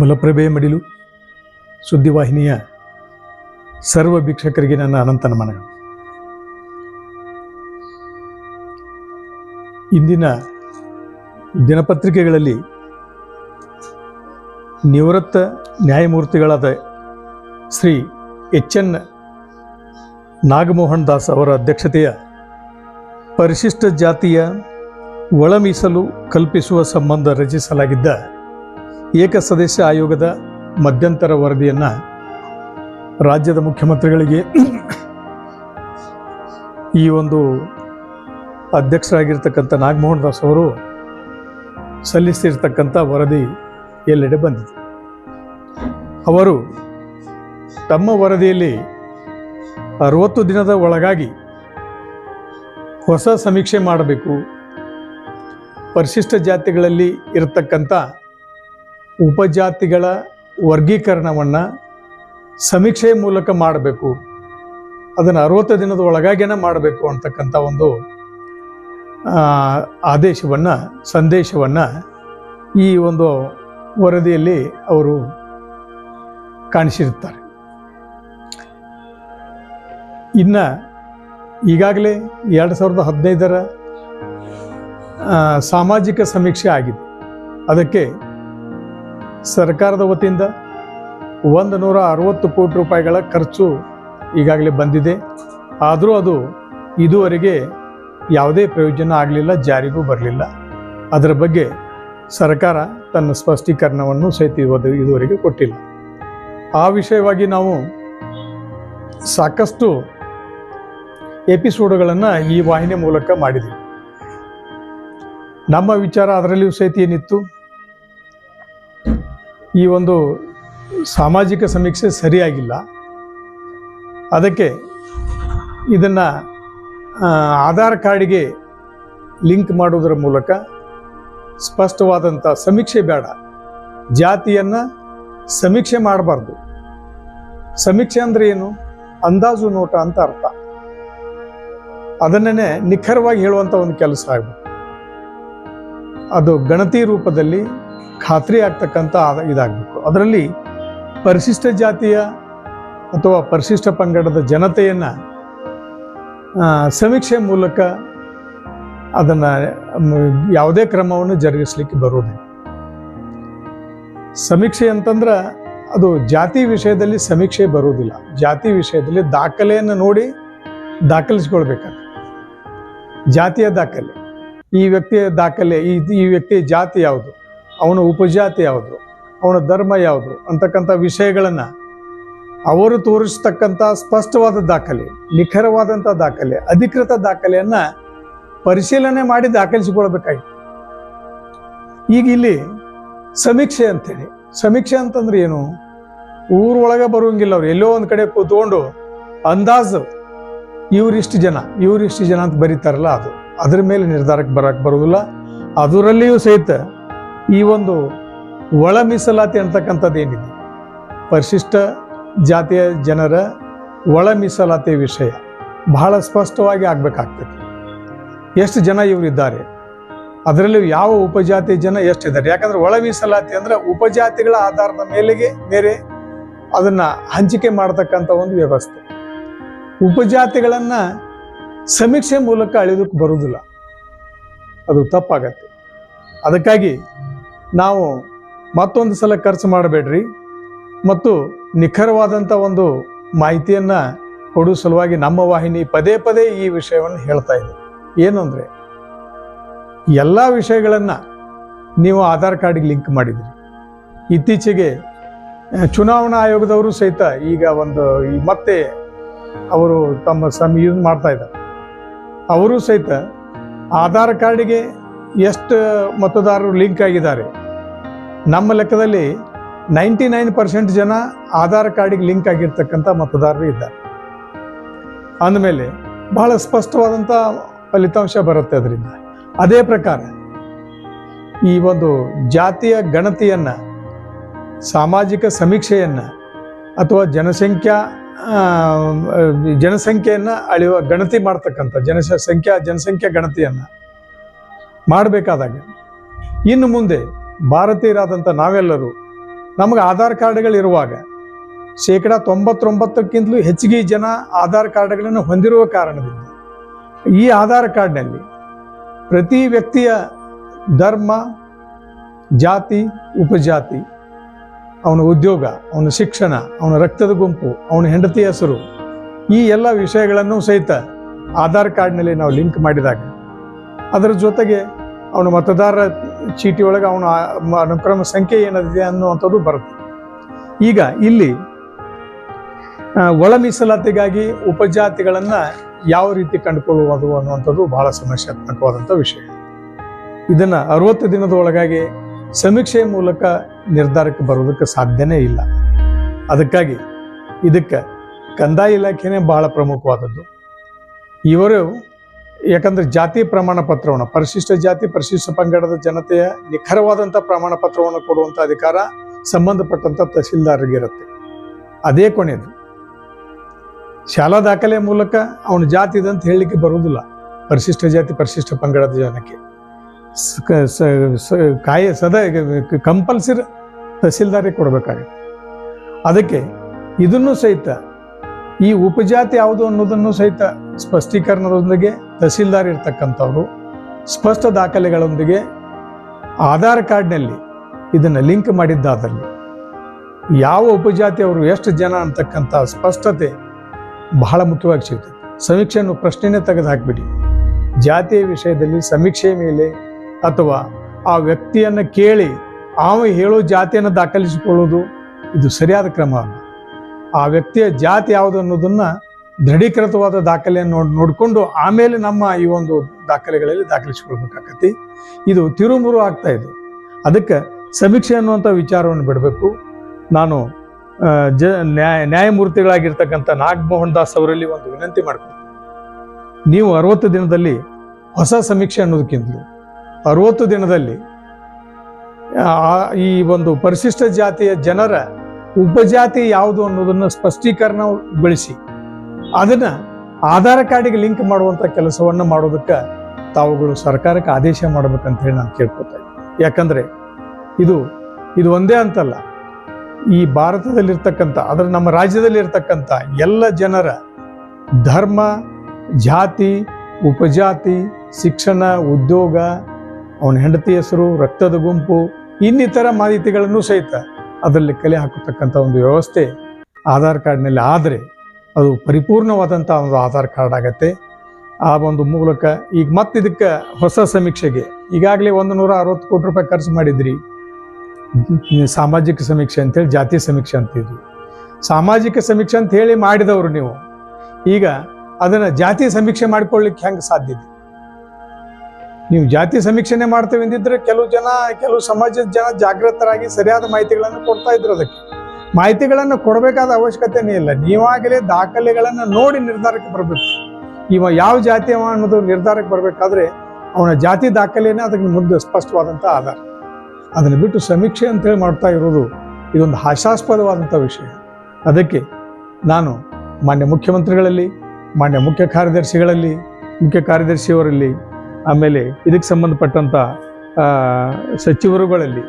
ಮಲಪ್ರಭೆ ಮಡಿಲು, ಸುದ್ದಿವಾಹಿನಿಯ ಸರ್ವ ವೀಕ್ಷಕರಿಗೆ ನನ್ನ ಅನಂತ ನಮನಗಳು ಇಂದಿನ ದಿನಪತ್ರಿಕೆಗಳಲ್ಲಿ ನಿವೃತ್ತ ನ್ಯಾಯಮೂರ್ತಿಗಳಾದ ಶ್ರೀ ಎಚ್ ಎನ್ ನಾಗಮೋಹನ್ ದಾಸ್ ಅವರ ಅಧ್ಯಕ್ಷತೆಯ ಪರಿಶಿಷ್ಟ ಜಾತಿಯ ಒಳ ಮೀಸಲು ಕಲ್ಪಿಸುವ ಸಂಬಂಧ ರಚಿಸಲಾಗಿದ್ದ ಏಕಸದಸ್ಯ ಆಯೋಗದ ಮಧ್ಯಂತರ ವರದಿಯನ್ನು ರಾಜ್ಯದ ಮುಖ್ಯಮಂತ್ರಿಗಳಿಗೆ ಈ ಒಂದು ಅಧ್ಯಕ್ಷರಾಗಿರ್ತಕ್ಕಂಥ ನಾಗಮೋಹನ್ ದಾಸ್ ಅವರು ಸಲ್ಲಿಸಿರ್ತಕ್ಕಂಥ ವರದಿ ಎಲ್ಲೆಡೆ ಬಂದಿದೆ. ಅವರು ತಮ್ಮ ವರದಿಯಲ್ಲಿ ಅರವತ್ತು ದಿನದ ಒಳಗಾಗಿ ಹೊಸ ಸಮೀಕ್ಷೆ ಮಾಡಬೇಕು, ಪರಿಶಿಷ್ಟ ಜಾತಿಗಳಲ್ಲಿ ಇರತಕ್ಕಂಥ ಉಪಜಾತಿಗಳ ವರ್ಗೀಕರಣವನ್ನು ಸಮೀಕ್ಷೆ ಮೂಲಕ ಮಾಡಬೇಕು. ಅದನ್ನು ಅರವತ್ತು ದಿನದ ಒಳಗಾಗೇನೆ ಮಾಡಬೇಕು ಅಂತಕ್ಕಂಥ ಒಂದು ಆದೇಶವನ್ನು, ಸಂದೇಶವನ್ನು ಈ ಒಂದು ವರದಿಯಲ್ಲಿ ಅವರು ಕಾಣಿಸಿರುತ್ತಾರೆ. ಇನ್ನು ಈಗಾಗಲೇ ಎರಡು ಸಾವಿರದ ಹದಿನೈದರ ಸಾಮಾಜಿಕ ಸಮೀಕ್ಷೆ ಆಗಿದೆ. ಅದಕ್ಕೆ ಸರ್ಕಾರದ ವತಿಯಿಂದ ಒಂದು ನೂರ ಅರವತ್ತು ಕೋಟಿ ರೂಪಾಯಿಗಳ ಖರ್ಚು ಈಗಾಗಲೇ ಬಂದಿದೆ. ಆದರೂ ಅದು ಇದುವರೆಗೆ ಯಾವುದೇ ಪ್ರಯೋಜನ ಆಗಲಿಲ್ಲ, ಜಾರಿಗೂ ಬರಲಿಲ್ಲ. ಅದರ ಬಗ್ಗೆ ಸರ್ಕಾರ ತನ್ನ ಸ್ಪಷ್ಟೀಕರಣವನ್ನು ಸಹಿತ ಇದುವರೆಗೆ ಕೊಟ್ಟಿಲ್ಲ. ಆ ವಿಷಯವಾಗಿ ನಾವು ಸಾಕಷ್ಟು ಎಪಿಸೋಡ್ಗಳನ್ನು ಈ ವಾಹಿನಿ ಮೂಲಕ ಮಾಡಿದ್ವಿ ನಮ್ಮ ವಿಚಾರ ಅದರಲ್ಲಿಯೂ ಸಹಿತ ಏನಿತ್ತು? ಈ ಒಂದು ಸಾಮಾಜಿಕ ಸಮೀಕ್ಷೆ ಸರಿಯಾಗಿಲ್ಲ. ಅದಕ್ಕೆ ಇದನ್ನು ಆಧಾರ್ ಕಾರ್ಡಿಗೆ ಲಿಂಕ್ ಮಾಡುವುದರ ಮೂಲಕ ಸ್ಪಷ್ಟವಾದಂಥ ಸಮೀಕ್ಷೆ ಬೇಡ. ಜಾತಿಯನ್ನು ಸಮೀಕ್ಷೆ ಮಾಡಬಾರ್ದು. ಸಮೀಕ್ಷೆ ಅಂದರೆ ಏನು? ಅಂದಾಜು ನೋಟ ಅಂತ ಅರ್ಥ. ಅದನ್ನೇ ನಿಖರವಾಗಿ ಹೇಳುವಂಥ ಒಂದು ಕೆಲಸ ಆಗಬೇಕು ಅದು ಗಣತಿ ರೂಪದಲ್ಲಿ ಖಾತ್ರಿ ಆಗ್ತಕ್ಕಂಥ ಇದಾಗಬೇಕು. ಅದರಲ್ಲಿ ಪರಿಶಿಷ್ಟ ಜಾತಿಯ ಅಥವಾ ಪರಿಶಿಷ್ಟ ಪಂಗಡದ ಜನತೆಯನ್ನು ಸಮೀಕ್ಷೆ ಮೂಲಕ ಅದನ್ನು ಯಾವುದೇ ಕ್ರಮವನ್ನು ಜರುಗಿಸ್ಲಿಕ್ಕೆ ಬರುವುದಿಲ್ಲ ಸಮೀಕ್ಷೆ ಅಂತಂದ್ರೆ ಅದು ಜಾತಿ ವಿಷಯದಲ್ಲಿ ಸಮೀಕ್ಷೆ ಬರುವುದಿಲ್ಲ. ಜಾತಿ ವಿಷಯದಲ್ಲಿ ದಾಖಲೆಯನ್ನು ನೋಡಿ ದಾಖಲಿಸ್ಕೊಳ್ಬೇಕಾಗ್ತದೆ ಜಾತಿಯ ದಾಖಲೆ. ಈ ವ್ಯಕ್ತಿಯ ದಾಖಲೆ, ಈ ಈ ವ್ಯಕ್ತಿಯ ಜಾತಿ ಯಾವುದು? ಅವನ ಉಪಜಾತಿ ಯಾವುದು, ಅವನ ಧರ್ಮ ಯಾವುದು ಅಂತಕ್ಕಂಥ ವಿಷಯಗಳನ್ನು ಅವರು ತೋರಿಸ್ತಕ್ಕಂಥ ಸ್ಪಷ್ಟವಾದ ದಾಖಲೆ, ನಿಖರವಾದಂಥ ದಾಖಲೆ, ಅಧಿಕೃತ ದಾಖಲೆಯನ್ನು ಪರಿಶೀಲನೆ ಮಾಡಿ ದಾಖಲಿಸಿಕೊಳ್ಬೇಕಾಗಿತ್ತು. ಈಗ ಇಲ್ಲಿ ಸಮೀಕ್ಷೆ ಅಂತೇಳಿ. ಸಮೀಕ್ಷೆ ಅಂತಂದ್ರೆ ಏನು? ಊರೊಳಗೆ ಬರುವಂಗಿಲ್ಲ ಅವ್ರು. ಎಲ್ಲೋ ಒಂದು ಕಡೆ ಕೂತ್ಕೊಂಡು ಅಂದಾಜು ಇವರಿಷ್ಟು ಜನ ಇವರಿಷ್ಟು ಜನ ಅಂತ ಬರೀತಾರಲ್ಲ ಅದು. ಅದ್ರ ಮೇಲೆ ನಿರ್ಧಾರಕ್ಕೆ ಬರಕ್ಕೆ ಬರೋದಿಲ್ಲ ಅದರಲ್ಲಿಯೂ ಸಹಿತ ಈ ಒಂದು ಒಳ ಮೀಸಲಾತಿ ಅಂತಕ್ಕಂಥದ್ದು ಏನಿದೆ? ಪರಿಶಿಷ್ಟ ಜಾತಿಯ ಜನರ ಒಳ ಮೀಸಲಾತಿ ವಿಷಯ ಬಹಳ ಸ್ಪಷ್ಟವಾಗಿ ಆಗಬೇಕಾಗ್ತದೆ. ಎಷ್ಟು ಜನ ಇವರಿದ್ದಾರೆ? ಅದರಲ್ಲೂ ಯಾವ ಉಪಜಾತಿ ಜನ ಎಷ್ಟಿದ್ದಾರೆ? ಯಾಕಂದ್ರೆ ಒಳ ಮೀಸಲಾತಿ ಅಂದ್ರೆ ಉಪಜಾತಿಗಳ ಆಧಾರದ ಮೇಲೆಗೆ ಬೇರೆ ಅದನ್ನು ಹಂಚಿಕೆ ಮಾಡತಕ್ಕಂಥ ಒಂದು ವ್ಯವಸ್ಥೆ. ಉಪಜಾತಿಗಳನ್ನು ಸಮೀಕ್ಷೆ ಮೂಲಕ ಅಳೆಯೋದಕ್ಕೆ ಬರುವುದಿಲ್ಲ. ಅದು ತಪ್ಪಾಗತ್ತೆ. ಅದಕ್ಕಾಗಿ ನಾವು ಮತ್ತೊಂದು ಸಲ ಖರ್ಚು ಮಾಡಬೇಡ್ರಿ ಮತ್ತು ನಿಖರವಾದಂಥ ಒಂದು ಮಾಹಿತಿಯನ್ನು ಕೊಡುವ ಸಲುವಾಗಿ ನಮ್ಮ ವಾಹಿನಿ ಪದೇ ಪದೇ ಈ ವಿಷಯವನ್ನು ಹೇಳ್ತಾ ಇದೆ. ಏನು ಅಂದರೆ, ಎಲ್ಲ ವಿಷಯಗಳನ್ನು ನೀವು ಆಧಾರ್ ಕಾರ್ಡಿಗೆ ಲಿಂಕ್ ಮಾಡಿದ್ರಿ. ಇತ್ತೀಚೆಗೆ ಚುನಾವಣಾ ಆಯೋಗದವರು ಸಹಿತ ಈಗ ಒಂದು ಮತ್ತೆ ಅವರು ತಮ್ಮ ಸಮ ಯೂಸ್ ಮಾಡ್ತಾ ಇದ್ದಾರೆ. ಅವರು ಸಹಿತ ಆಧಾರ್ ಕಾರ್ಡಿಗೆ ಎಷ್ಟು ಮತದಾರರು ಲಿಂಕ್ ಆಗಿದ್ದಾರೆ ನಮ್ಮ ಲೆಕ್ಕದಲ್ಲಿ ನೈಂಟಿ ನೈನ್ ಪರ್ಸೆಂಟ್ ಜನ ಆಧಾರ್ ಕಾರ್ಡಿಗೆ ಲಿಂಕ್ ಆಗಿರ್ತಕ್ಕಂಥ ಮತದಾರರು ಇದ್ದಾರೆ. ಅಂದಮೇಲೆ ಬಹಳ ಸ್ಪಷ್ಟವಾದಂಥ ಫಲಿತಾಂಶ ಬರುತ್ತೆ ಅದರಿಂದ. ಅದೇ ಪ್ರಕಾರ ಈ ಒಂದು ಜಾತಿಯ ಗಣತಿಯನ್ನು, ಸಾಮಾಜಿಕ ಸಮೀಕ್ಷೆಯನ್ನು ಅಥವಾ ಜನಸಂಖ್ಯಾ ಜನಸಂಖ್ಯೆಯನ್ನು ಅಳೆಯುವ ಗಣತಿ ಮಾಡ್ತಕ್ಕಂಥ ಜನಸ ಸಂಖ್ಯಾ ಜನಸಂಖ್ಯಾ ಗಣತಿಯನ್ನು ಮಾಡಬೇಕಾದಾಗ ಇನ್ನು ಮುಂದೆ ಭಾರತೀಯರಾದಂಥ ನಾವೆಲ್ಲರೂ ನಮಗೆ ಆಧಾರ್ ಕಾರ್ಡ್ಗಳಿರುವಾಗ ಶೇಕಡ ತೊಂಬತ್ತೊಂಬತ್ತಕ್ಕಿಂತಲೂ ಹೆಚ್ಚಿಗೆ ಜನ ಆಧಾರ್ ಕಾರ್ಡ್ಗಳನ್ನು ಹೊಂದಿರುವ ಕಾರಣದಿಂದ ಈ ಆಧಾರ್ ಕಾರ್ಡ್ನಲ್ಲಿ ಪ್ರತಿ ವ್ಯಕ್ತಿಯ ಧರ್ಮ, ಜಾತಿ, ಉಪಜಾತಿ, ಅವನ ಉದ್ಯೋಗ, ಅವನ ಶಿಕ್ಷಣ, ಅವನ ರಕ್ತದ ಗುಂಪು, ಅವನ ಹೆಂಡತಿ ಹೆಸರು, ಈ ಎಲ್ಲ ವಿಷಯಗಳನ್ನು ಸಹಿತ ಆಧಾರ್ ಕಾರ್ಡ್ನಲ್ಲಿ ನಾವು ಲಿಂಕ್ ಮಾಡಿದಾಗ ಅದರ ಜೊತೆಗೆ ಅವನ ಮತದಾರರ ಚೀಟಿ ಒಳಗೆ ಅವನ ಅನುಕ್ರಮ ಸಂಖ್ಯೆ ಏನಿದೆ ಅನ್ನುವಂಥದ್ದು ಬರುತ್ತೆ. ಈಗ ಇಲ್ಲಿ ಒಳ ಮೀಸಲಾತಿಗಾಗಿ ಉಪಜಾತಿಗಳನ್ನು ಯಾವ ರೀತಿ ಕಂಡುಕೊಳ್ಳುವುದು ಅನ್ನುವಂಥದ್ದು ಬಹಳ ಸಮಸ್ಯಾತ್ಮಕವಾದಂಥ ವಿಷಯ. ಇದನ್ನು ಅರವತ್ತು ದಿನದ ಒಳಗಾಗಿ ಸಮೀಕ್ಷೆಯ ಮೂಲಕ ನಿರ್ಧಾರಕ್ಕೆ ಬರೋದಕ್ಕೆ ಸಾಧ್ಯನೇ ಇಲ್ಲ. ಅದಕ್ಕಾಗಿ ಇದಕ್ಕೆ ಕಂದಾಯ ಇಲಾಖೆನೇ ಬಹಳ ಪ್ರಮುಖವಾದದ್ದು. ಇವರು ಯಾಕಂದ್ರೆ ಜಾತಿ ಪ್ರಮಾಣ ಪತ್ರವನ್ನು, ಪರಿಶಿಷ್ಟ ಜಾತಿ, ಪರಿಶಿಷ್ಟ ಪಂಗಡದ ಜನತೆಯ ನಿಖರವಾದಂಥ ಪ್ರಮಾಣ ಪತ್ರವನ್ನು ಕೊಡುವಂಥ ಅಧಿಕಾರ ಸಂಬಂಧಪಟ್ಟಂಥ ತಹಸೀಲ್ದಾರರಿಗಿರುತ್ತೆ. ಅದೇ ಕೊನೆಯದು ಶಾಲಾ ದಾಖಲೆ ಮೂಲಕ ಅವನ ಜಾತಿ ಇದಂತ ಹೇಳಲಿಕ್ಕೆ ಬರುವುದಿಲ್ಲ. ಪರಿಶಿಷ್ಟ ಜಾತಿ, ಪರಿಶಿಷ್ಟ ಪಂಗಡದ ಜನಕ್ಕೆ. ಕಾಯ, ಸದಾ ಕಂಪಲ್ಸರಿ ತಹಸೀಲ್ದಾರಿಗೆ ಕೊಡಬೇಕಾಗುತ್ತೆ. ಅದಕ್ಕೆ ಇದನ್ನು ಸಹಿತ ಈ ಉಪಜಾತಿ ಯಾವುದು ಅನ್ನೋದನ್ನು ಸಹಿತ ಸ್ಪಷ್ಟೀಕರಣದೊಂದಿಗೆ ತಹಸೀಲ್ದಾರ್ ಇರ್ತಕ್ಕಂಥವ್ರು ಸ್ಪಷ್ಟ ದಾಖಲೆಗಳೊಂದಿಗೆ ಆಧಾರ್ ಕಾರ್ಡ್ನಲ್ಲಿ ಇದನ್ನು ಲಿಂಕ್ ಮಾಡಿದ್ದಾದಲ್ಲಿ ಯಾವ ಉಪಜಾತಿಯವರು ಎಷ್ಟು ಜನ ಅಂತಕ್ಕಂಥ ಸ್ಪಷ್ಟತೆ ಬಹಳ ಮುಖ್ಯವಾಗಿ ಸಿಗುತ್ತೆ ಸಮೀಕ್ಷೆಯನ್ನು ಪ್ರಶ್ನೆನೇ ತೆಗೆದು ಹಾಕ್ಬಿಡಿ ಜಾತಿಯ ವಿಷಯದಲ್ಲಿ ಸಮೀಕ್ಷೆ ಮೇಲೆ ಅಥವಾ ಆ ವ್ಯಕ್ತಿಯನ್ನು ಕೇಳಿ ಅವ ಹೇಳೋ ಜಾತಿಯನ್ನು ದಾಖಲಿಸಿಕೊಳ್ಳೋದು ಇದು ಸರಿಯಾದ ಕ್ರಮ ಆ ವ್ಯಕ್ತಿಯ ಜಾತಿ ಯಾವುದು ಅನ್ನೋದನ್ನ ದೃಢೀಕೃತವಾದ ದಾಖಲೆಯನ್ನು ನೋಡ್, ನೋಡಿಕೊಂಡು ಆಮೇಲೆ ನಮ್ಮ ಈ ಒಂದು ದಾಖಲೆಗಳಲ್ಲಿ ದಾಖಲಿಸಿಕೊಳ್ಬೇಕಾಕತಿ. ಇದು ತಿರುಮುರು ಆಗ್ತಾ ಇದೆ. ಅದಕ್ಕೆ ಸಮೀಕ್ಷೆ ಅನ್ನುವಂಥ ವಿಚಾರವನ್ನು ಬಿಡಬೇಕು. ನಾನು ಜ ನ್ಯಾಯ ನ್ಯಾಯಮೂರ್ತಿಗಳಾಗಿರ್ತಕ್ಕಂಥ ನಾಗಮೋಹನ್ ದಾಸ್ ಅವರಲ್ಲಿ ಒಂದು ವಿನಂತಿ ಮಾಡ್ಕೊಳ್ತೀನಿ. ನೀವು ಅರವತ್ತು ದಿನದಲ್ಲಿ ಹೊಸ ಸಮೀಕ್ಷೆ ಅನ್ನೋದಕ್ಕಿಂತಲೂ, ಅರವತ್ತು ದಿನದಲ್ಲಿ ಈ ಒಂದು ಪರಿಶಿಷ್ಟ ಜಾತಿಯ ಜನರ ಉಪಜಾತಿ ಯಾವುದು ಅನ್ನೋದನ್ನು ಸ್ಪಷ್ಟೀಕರಣಗೊಳಿಸಿ ಅದನ್ನ ಆಧಾರ್ ಕಾರ್ಡಿಗೆ ಲಿಂಕ್ ಮಾಡುವಂತ ಕೆಲಸವನ್ನ ಮಾಡೋದಕ್ಕೆ ತಾವುಗಳು ಸರ್ಕಾರಕ್ಕೆ ಆದೇಶ ಮಾಡ್ಬೇಕಂತ ಹೇಳಿ ನಾನು ಕೇಳ್ಕೊತಾ ಇದ್ದೀನಿ. ಯಾಕಂದ್ರೆ ಇದು ಇದು ಒಂದೇ ಅಂತಲ್ಲ. ಈ ಭಾರತದಲ್ಲಿರ್ತಕ್ಕಂಥ ಅದರ ನಮ್ಮ ರಾಜ್ಯದಲ್ಲಿ ಇರ್ತಕ್ಕಂಥ ಎಲ್ಲ ಜನರ ಧರ್ಮ, ಜಾತಿ, ಉಪಜಾತಿ, ಶಿಕ್ಷಣ, ಉದ್ಯೋಗ, ಅವನ ಹೆಂಡತಿ ಹೆಸರು, ರಕ್ತದ ಗುಂಪು, ಇನ್ನಿತರ ಮಾಹಿತಿಗಳನ್ನು ಸಹಿತ ಅದರಲ್ಲಿ ಕಲೆ ಹಾಕತಕ್ಕಂಥ ಒಂದು ವ್ಯವಸ್ಥೆ ಆಧಾರ್ ಕಾರ್ಡ್ನಲ್ಲಿ ಆದರೆ ಅದು ಪರಿಪೂರ್ಣವಾದಂಥ ಒಂದು ಆಧಾರ್ ಕಾರ್ಡ್ ಆಗತ್ತೆ. ಆ ಒಂದು ಮೂಲಕ ಈಗ ಮತ್ತೆ ಇದಕ್ಕೆ ಹೊಸ ಸಮೀಕ್ಷೆಗೆ ಈಗಾಗಲೇ ಒಂದು ನೂರ ಅರವತ್ತು ಕೋಟಿ ರೂಪಾಯಿ ಖರ್ಚು ಮಾಡಿದ್ರಿ. ಸಾಮಾಜಿಕ ಸಮೀಕ್ಷೆ ಅಂತೇಳಿ, ಜಾತಿ ಸಮೀಕ್ಷೆ ಅಂತಿದ್ವಿ ಸಾಮಾಜಿಕ ಸಮೀಕ್ಷೆ ಅಂತ ಹೇಳಿ ಮಾಡಿದವರು ನೀವು. ಈಗ ಅದನ್ನ ಜಾತಿ ಸಮೀಕ್ಷೆ ಮಾಡ್ಕೊಳ್ಳಿಕ್ಕೆ ಹೆಂಗೆ ಸಾಧ್ಯ ಇದೆ? ನೀವು ಜಾತಿ ಸಮೀಕ್ಷೆನೆ ಮಾಡ್ತೇವೆ ಅಂದಿದ್ರೆ ಕೆಲವು ಜನ, ಕೆಲವು ಸಮಾಜದ ಜನ ಜಾಗೃತರಾಗಿ ಸರಿಯಾದ ಮಾಹಿತಿಗಳನ್ನು ಕೊಡ್ತಾ ಇದ್ರು ಅದಕ್ಕೆ. ಮಾಹಿತಿಗಳನ್ನು ಕೊಡಬೇಕಾದ ಅವಶ್ಯಕತೆನೇ ಇಲ್ಲ. ನೀವಾಗಲೇ ದಾಖಲೆಗಳನ್ನು ನೋಡಿ ನಿರ್ಧಾರಕ್ಕೆ ಬರಬೇಕು. ಇವ ಯಾವ ಜಾತಿ ಅವ ಅನ್ನೋದು ನಿರ್ಧಾರಕ್ಕೆ ಬರಬೇಕಾದ್ರೆ ಅವನ ಜಾತಿ ದಾಖಲೆನೇ ಅದಕ್ಕೆ ಮುಂದೆ ಸ್ಪಷ್ಟವಾದಂಥ ಆಧಾರ. ಅದನ್ನು ಬಿಟ್ಟು ಸಮೀಕ್ಷೆ ಅಂತೇಳಿ ಮಾಡ್ತಾ ಇರೋದು ಇದೊಂದು ಹಾಸ್ಯಾಸ್ಪದವಾದಂಥ ವಿಷಯ. ಅದಕ್ಕೆ ನಾನು ಮಾನ್ಯ ಮುಖ್ಯಮಂತ್ರಿಗಳಲ್ಲಿ, ಮಾನ್ಯ ಮುಖ್ಯ ಕಾರ್ಯದರ್ಶಿಗಳಲ್ಲಿ, ಮುಖ್ಯ ಕಾರ್ಯದರ್ಶಿಯವರಲ್ಲಿ, ಆಮೇಲೆ ಇದಕ್ಕೆ ಸಂಬಂಧಪಟ್ಟಂಥ ಸಚಿವರುಗಳಲ್ಲಿ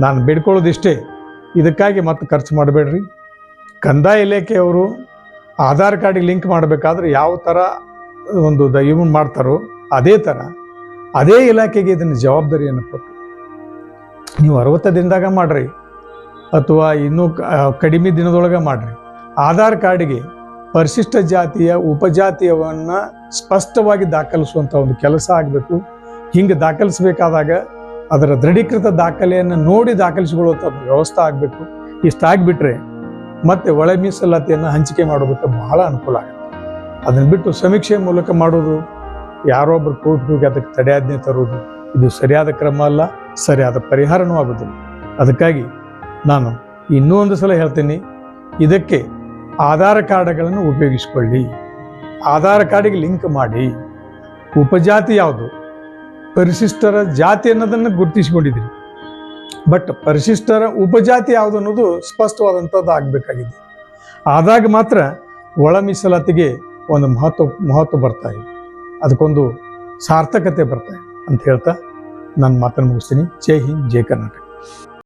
ನಾನು ಬೇಡ್ಕೊಳ್ಳೋದಿಷ್ಟೇ. ಇದಕ್ಕಾಗಿ ಮತ್ತೆ ಖರ್ಚು ಮಾಡಬೇಡ್ರಿ. ಕಂದಾಯ ಇಲಾಖೆಯವರು ಆಧಾರ್ ಕಾರ್ಡಿಗೆ ಲಿಂಕ್ ಮಾಡಬೇಕಾದ್ರೆ ಯಾವ ಥರ ಒಂದು ದಯವನ್ನು ಮಾಡ್ತಾರೋ ಅದೇ ಥರ ಅದೇ ಇಲಾಖೆಗೆ ಇದನ್ನು ಜವಾಬ್ದಾರಿಯನ್ನು ಕೊಟ್ಟು ನೀವು ಅರವತ್ತು ದಿನದಾಗ ಮಾಡ್ರಿ ಅಥವಾ ಇನ್ನೂ ಕಡಿಮೆ ದಿನದೊಳಗೆ ಮಾಡ್ರಿ. ಆಧಾರ್ ಕಾರ್ಡಿಗೆ ಪರಿಶಿಷ್ಟ ಜಾತಿಯ ಉಪಜಾತಿಯವನ್ನ ಸ್ಪಷ್ಟವಾಗಿ ದಾಖಲಿಸುವಂಥ ಒಂದು ಕೆಲಸ ಆಗಬೇಕು. ಹಿಂಗೆ ದಾಖಲಿಸಬೇಕಾದಾಗ ಅದರ ದೃಢೀಕೃತ ದಾಖಲೆಯನ್ನು ನೋಡಿ ದಾಖಲಿಸಿಕೊಳ್ಳುವಂಥ ವ್ಯವಸ್ಥೆ ಆಗಬೇಕು. ಇಷ್ಟಾಗ್ಬಿಟ್ರೆ ಮತ್ತೆ ಒಳ ಮೀಸಲಾತಿಯನ್ನು ಹಂಚಿಕೆ ಮಾಡೋದಕ್ಕೆ ಬಹಳ ಅನುಕೂಲ ಆಗುತ್ತೆ. ಅದನ್ನು ಬಿಟ್ಟು ಸಮೀಕ್ಷೆ ಮೂಲಕ ಮಾಡೋದು ಯಾರೊಬ್ಬರು ಕೋರ್ಟ್ ಹೋಗಿ ಅದಕ್ಕೆ ತಡೆಯಾಜ್ಞೆ ತರುವುದು ಇದು ಸರಿಯಾದ ಕ್ರಮ ಅಲ್ಲ, ಸರಿಯಾದ ಪರಿಹಾರನೂ ಆಗೋದಿಲ್ಲ. ಅದಕ್ಕಾಗಿ ನಾನು ಇನ್ನೂ ಒಂದು ಸಲ ಹೇಳ್ತೀನಿ, ಇದಕ್ಕೆ ಆಧಾರ್ ಕಾರ್ಡ್ಗಳನ್ನು ಉಪಯೋಗಿಸಿಕೊಳ್ಳಿ. ಆಧಾರ್ ಕಾರ್ಡಿಗೆ ಲಿಂಕ್ ಮಾಡಿ. ಉಪಜಾತಿ ಯಾವುದು? ಪರಿಶಿಷ್ಟರ ಜಾತಿ ಅನ್ನೋದನ್ನು ಗುರುತಿಸಿಕೊಂಡಿದ್ರಿ. ಬಟ್ ಪರಿಶಿಷ್ಟರ ಉಪಜಾತಿ ಯಾವುದು ಅನ್ನೋದು ಸ್ಪಷ್ಟವಾದಂಥದ್ದು ಆಗಬೇಕಾಗಿದೆ. ಆದಾಗ ಮಾತ್ರ ಒಳ ಮೀಸಲಾತಿಗೆ ಒಂದು ಮಹತ್ವ ಮಹತ್ವ ಬರ್ತಾ ಇದೆ. ಅದಕ್ಕೊಂದು ಸಾರ್ಥಕತೆ ಬರ್ತಾ ಇದೆ. ಅಂತ ಹೇಳ್ತಾ ನಾನು ಮಾತನ್ನು ಮುಗಿಸ್ತೀನಿ. ಜೈ ಹಿಂದ್, ಜೈ ಕರ್ನಾಟಕ.